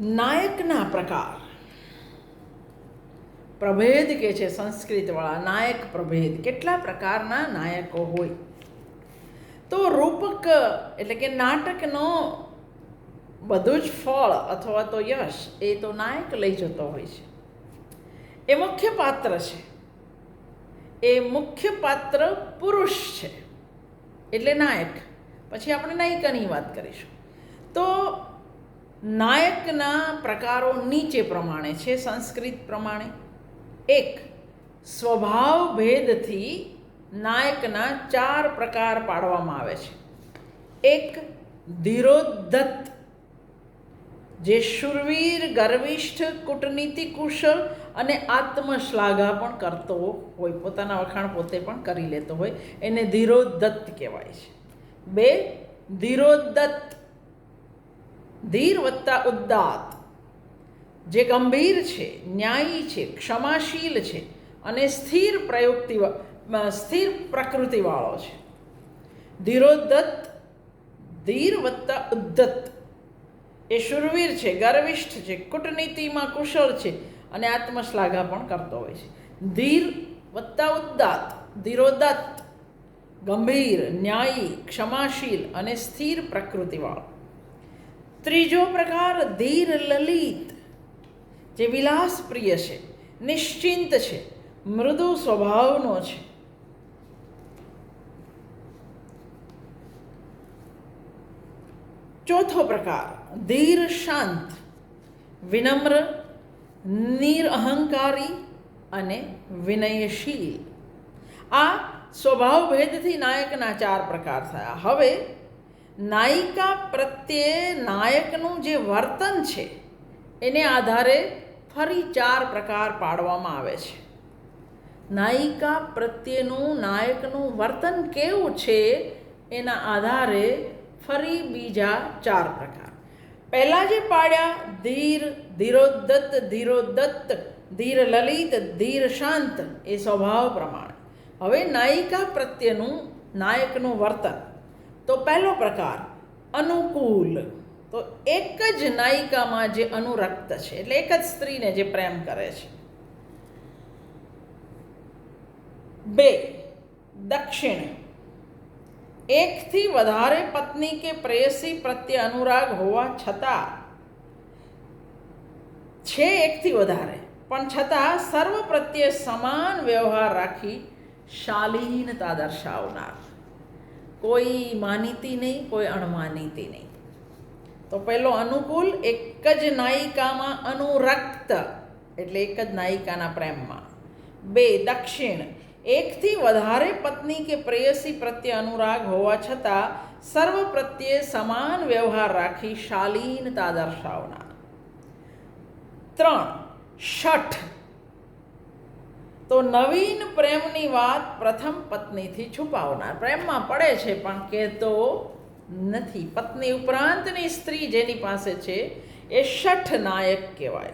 નાયકના પ્રકાર. પ્રભેદ કે છે સંસ્કૃતવાળા, નાયક પ્રભેદ. કેટલા પ્રકારના નાયકો હોય? તો રૂપક એટલે કે નાટકનો બધું જ ફળ અથવા તો યશ એ તો નાયક લઈ જતો હોય છે. એ મુખ્ય પાત્ર છે. એ મુખ્ય પાત્ર પુરુષ છે. એટલે નાયક. પછી આપણે નાયિકાની વાત કરીશું. તો નાયકના પ્રકારો નીચે પ્રમાણે છે, સંસ્કૃત પ્રમાણે. એક, સ્વભાવ ભેદથી નાયકના ચાર પ્રકાર પાડવામાં આવે છે. એક ધીરોદત્ત જે શુરવીર, ગર્વિષ્ઠ, કૂટનીતિ કુશળ અને આત્મશ્લાઘા પણ કરતો હોય, પોતાના વખાણ પોતે પણ કરી લેતો હોય, એને ધીરોદત્ત કહેવાય છે. બે, ધીરોદ્ધત ધીર વત્તા ઉદ્દાત. જે ગંભીર છે, ન્યાયી છે, ક્ષમાશીલ છે અને સ્થિર પ્રયુક્તિ સ્થિર પ્રકૃતિવાળો છે. ધીરોદત્ત ધીર વત્તા ઉદ્દત્ત. એ શુરવીર છે, ગર્વિષ્ઠ છે, કૂટનીતિમાં કુશળ છે અને આત્મશ્લાઘા પણ કરતો હોય છે. ધીર વત્તા ઉદ્દાત, ધીરોદત્ત. ગંભીર, ન્યાયી, ક્ષમાશીલ અને સ્થિર પ્રકૃતિવાળો. ત્રીજો પ્રકાર ધીર લલિત, જે વિલાસપ્રિય છે, નિશ્ચિંત છે, મૃદુ સ્વભાવનો છે. ચોથો પ્રકાર ધીર શાંત, વિનમ્ર નિરઅહંકારી અને વિનયશીલ. આ સ્વભાવ ભેદથી નાયકના ચાર પ્રકાર થયા. હવે નાયિકા પ્રત્યે નાયકનું જે વર્તન છે, એને આધારે ફરી ચાર પ્રકાર પાડવામાં આવે છે. નાયિકા પ્રત્યેનું નાયકનું વર્તન કેવું છે, એના આધારે ફરી બીજા ચાર પ્રકાર. પહેલાં જે પાડ્યા, ધીર, ધીરોદત્ત ધીરોદત્ત, ધીર લલિત, ધીર શાંત, એ સ્વભાવ પ્રમાણે. હવે નાયિકા પ્રત્યેનું નાયકનું વર્તન. તો પહેલો પ્રકાર અનુકૂળ તો એક જ નાયિકામાં જે અનુરક્ત છે, એટલે એક જ સ્ત્રીને જે પ્રેમ કરે છે. બે, દક્ષિણ. એકથી વધારે પત્ની કે પ્રેયસી પ્રત્યે અનુરાગ હોવા છતાં, છે એકથી વધારે, પણ છતાં સર્વ પ્રત્યે સમાન વ્યવહાર રાખી શાલીનતા દર્શાવનાર. કોઈ માનીતી નહીં, કોઈ અણમાનીતી નહીં. તો પહેલો અનુકૂળ એક જ નાયિકામાં અનુરક્ત, એટલે એક જ નાયિકાના પ્રેમમાં. બે, દક્ષિણ. એકથી વધારે પત્ની કે પ્રેયસી પ્રત્યે અનુરાગ હોવા છતાં સર્વ પ્રત્યે સમાન વ્યવહાર રાખી શાલીનતા દર્શાવનાર. ત્રણ, શઠ. તો નવીન પ્રેમની વાત પ્રથમ પત્નીથી છુપાવનાર. પ્રેમમાં પડે છે પણ કહેતો નથી. પત્ની ઉપરાંતની સ્ત્રી જેની પાસે છે એ શઠ નાયક કહેવાય.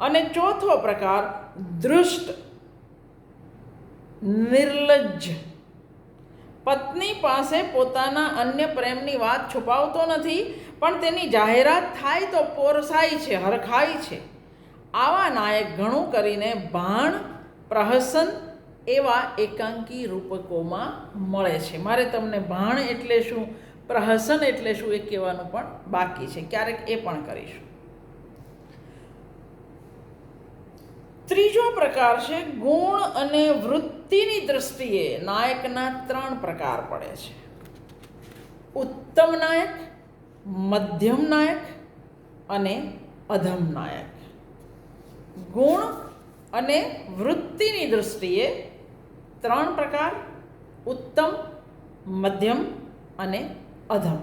અને ચોથો પ્રકાર દૃષ્ટ નિર્લજ્જ. પત્ની પાસે પોતાના અન્ય પ્રેમની વાત છુપાવતો નથી, પણ તેની જાહેરાત થાય તો પોરસાય છે, હરખાય છે. આવા નાયક ઘણું કરીને ભાણ પ્રહસન એવા એકાંકી રૂપકોમાં મળે છે. મારે તમને ભાણ એટલે શું, પ્રહસન એટલે શું એ કહેવાનું પણ બાકી છે. ક્યારેક એ પણ કરીશું. ત્રીજો પ્રકાર છે, ગુણ અને વૃત્તિની દ્રષ્ટિએ નાયકના ત્રણ પ્રકાર પડે છે. ઉત્તમ નાયક, મધ્યમ નાયક અને અધમ નાયક. ગુણ અને વૃત્તિની દૃષ્ટિએ ત્રણ પ્રકાર, ઉત્તમ, મધ્યમ અને અધમ.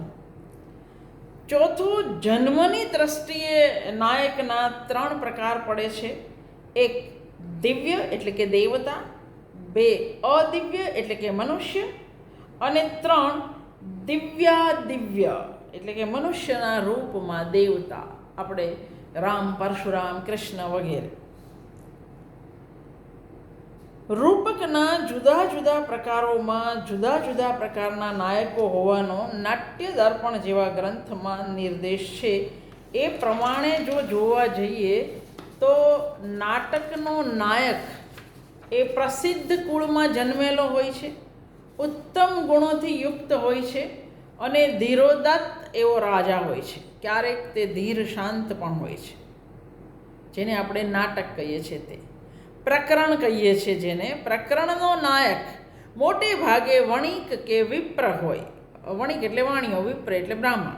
ચોથું, જન્મની દ્રષ્ટિએ નાયકના ત્રણ પ્રકાર પડે છે. એક, દિવ્ય એટલે કે દેવતા, બે, અદિવ્ય એટલે કે મનુષ્ય અને ત્રણ, દિવ્યાદિવ્ય એટલે કે મનુષ્યના રૂપમાં દેવતા. આપણે રામ, પરશુરામ, કૃષ્ણ વગેરે. રૂપકના જુદા જુદા પ્રકારોમાં, જુદા જુદા પ્રકારના નાયકો હોવાનો નાટ્ય દર્પણ જેવા ગ્રંથમાં નિર્દેશ છે. એ પ્રમાણે જો જોવા જઈએ તો નાટકનો નાયક એ પ્રસિદ્ધ કુળમાં જન્મેલો હોય છે, ઉત્તમ ગુણોથી યુક્ત હોય છે અને ધીરોદત્ત એવો રાજા હોય છે. ક્યારેક તે ધીર શાંત પણ હોય છે. જેને આપણે નાટક કહીએ છીએ તે. પ્રકરણ કહીએ છીએ જેને. પ્રકરણનો નાયક મોટે ભાગે વણિક કે વિપ્ર હોય. વણિક એટલે વાણીઓ, વિપ્ર એટલે બ્રાહ્મણ.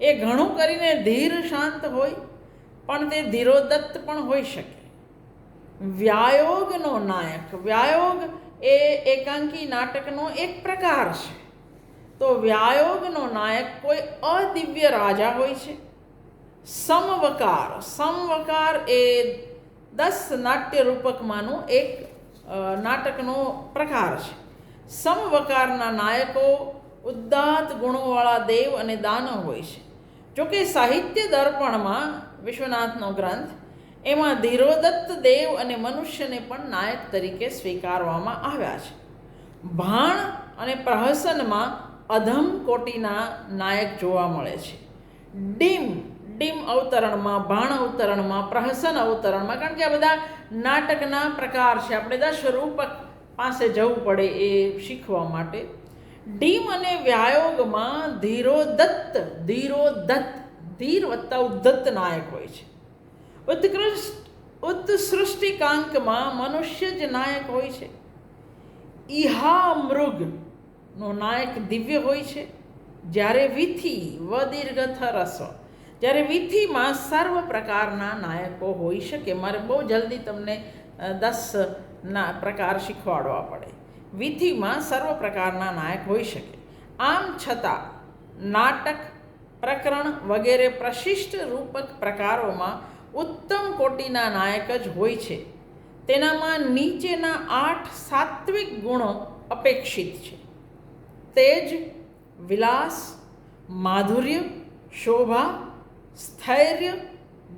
એ ઘણું કરીને ધીર શાંત હોય, પણ તે ધીરોદત્ત પણ હોઈ શકે. વ્યાયોગનો નાયક. વ્યાયોગ એ એકાંકી નાટકનો એક પ્રકાર છે. તો વ્યાયોગનો નાયક કોઈ અદિવ્ય રાજા હોય છે. સમવકાર સમવકાર એ દસ નાટ્ય રૂપકમાંનું એક નાટકનો પ્રકાર છે. સમવકારના નાયકો ઉદ્દાત ગુણોવાળા દેવ અને દાનવ હોય છે. જોકે સાહિત્ય દર્પણમાં વિશ્વનાથનો ગ્રંથ એમાં ધીરોદત્ત દેવ અને મનુષ્યને પણ નાયક તરીકે સ્વીકારવામાં આવ્યા છે. ભાણ અને પ્રહસનમાં અધમ કોટીના નાયક જોવા મળે છે. ડીમ ડીમ અવતરણમાં, ભાણ અવતરણમાં, પ્રહસન અવતરણમાં, કારણ કે આ બધા નાટકના પ્રકાર છે. આપણે દશરૂપ પાસે જવું પડે એ શીખવા માટે. ડીમ અને વ્યાયોગમાં ધીરોદત્ત ધીરોદત્ત, ધીર વત્તા ઉદ્ધત નાયક હોય છે. ઉત્કૃષ્ટ, ઉત્સૃષ્ટિકાંકમાં મનુષ્ય જ નાયક હોય છે. ઇહા મૃગનો નાયક દિવ્ય હોય છે. જ્યારે વિધિ વ દીર્ઘથ રસ્વ જ્યારે વિધિમાં સર્વ પ્રકારના નાયકો હોઈ શકે, મારે બહુ જલ્દી તમને દસ, ના, પ્રકાર શીખવાડવા પડે. વિધિમાં સર્વ પ્રકારના નાયક હોઈ શકે. આમ છતાં, નાટક પ્રકરણ વગેરે પ્રશિષ્ટ રૂપક પ્રકારોમાં ઉત્તમ કોટીના નાયક જ હોય છે. તેનામાં નીચેના આઠ સાત્વિક ગુણો અપેક્ષિત છે. તેજ વિલાસ માધુર્ય શોભા સ્થૈર્ય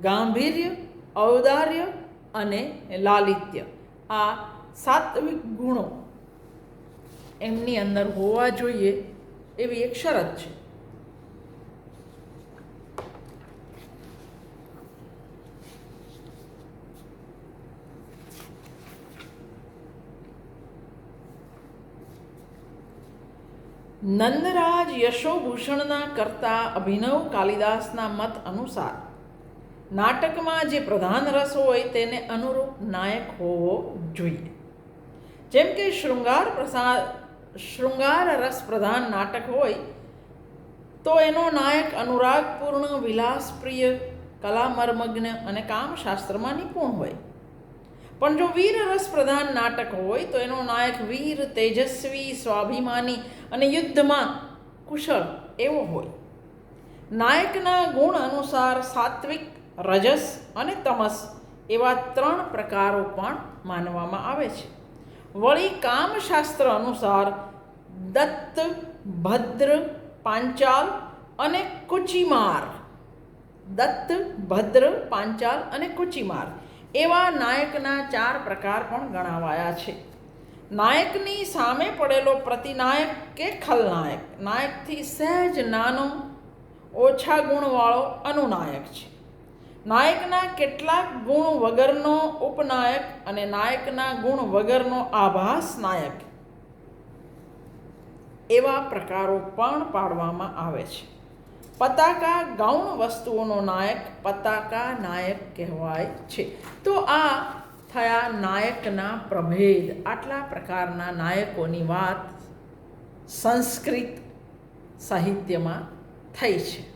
ગાંભીર્ય ઔદાર્ય અને લાલિત્ય. આ સાત્વિક ગુણો એમની અંદર હોવા જોઈએ એવી એક શરત છે. નંદરાજ યશોભૂષણના કરતા અભિનવ કાલિદાસના મત અનુસાર નાટકમાં જે પ્રધાન રસ હોય તેને અનુરૂપ નાયક હોવો જોઈએ. જેમ કે શૃંગાર પ્રસાદ, શૃંગાર રસ પ્રધાન નાટક હોય, તો એનો નાયક અનુરાગપૂર્ણ વિલાસપ્રિય, કલામર્મગ્ન અને કામશાસ્ત્રમાં નિપુણ હોય. પણ જો વીર રસ પ્રધાન નાટક હોય તો એનો નાયક વીર, તેજસ્વી, સ્વાભિમાની અને યુદ્ધમાં કુશળ એવો હોય. નાયકના ગુણ અનુસાર સાત્વિક, રજસ અને તમસ એવા ત્રણ પ્રકારો પણ માનવામાં આવે છે. વળી કામશાસ્ત્ર અનુસાર દત્ત, ભદ્ર, પાંચાલ અને કુચીમાર. દત્ત, ભદ્ર, પાંચાલ અને કુચીમાર. એવા નાયકના ચાર પ્રકાર પણ ગણાવાયા છે. નાયકની સામે પડેલો પ્રતિનાયક કે ખલનાયક? નાયકથી સહેજ નાનો, ઓછા ગુણવાળો અનુનાયક છે. નાયકના કેટલાક ગુણ વગરનો ઉપનાયક અને નાયકના ગુણ વગરનો આભાસ નાયક. એવા પ્રકારો પણ પાડવામાં આવે છે. પતાકા ગૌણ વસ્તુઓનો નાયક પતાકા નાયક કહેવાય છે. તો આ થયા નાયકના પ્રભેદ. આટલા પ્રકારના નાયકોની વાત સંસ્કૃત સાહિત્યમાં થઈ છે.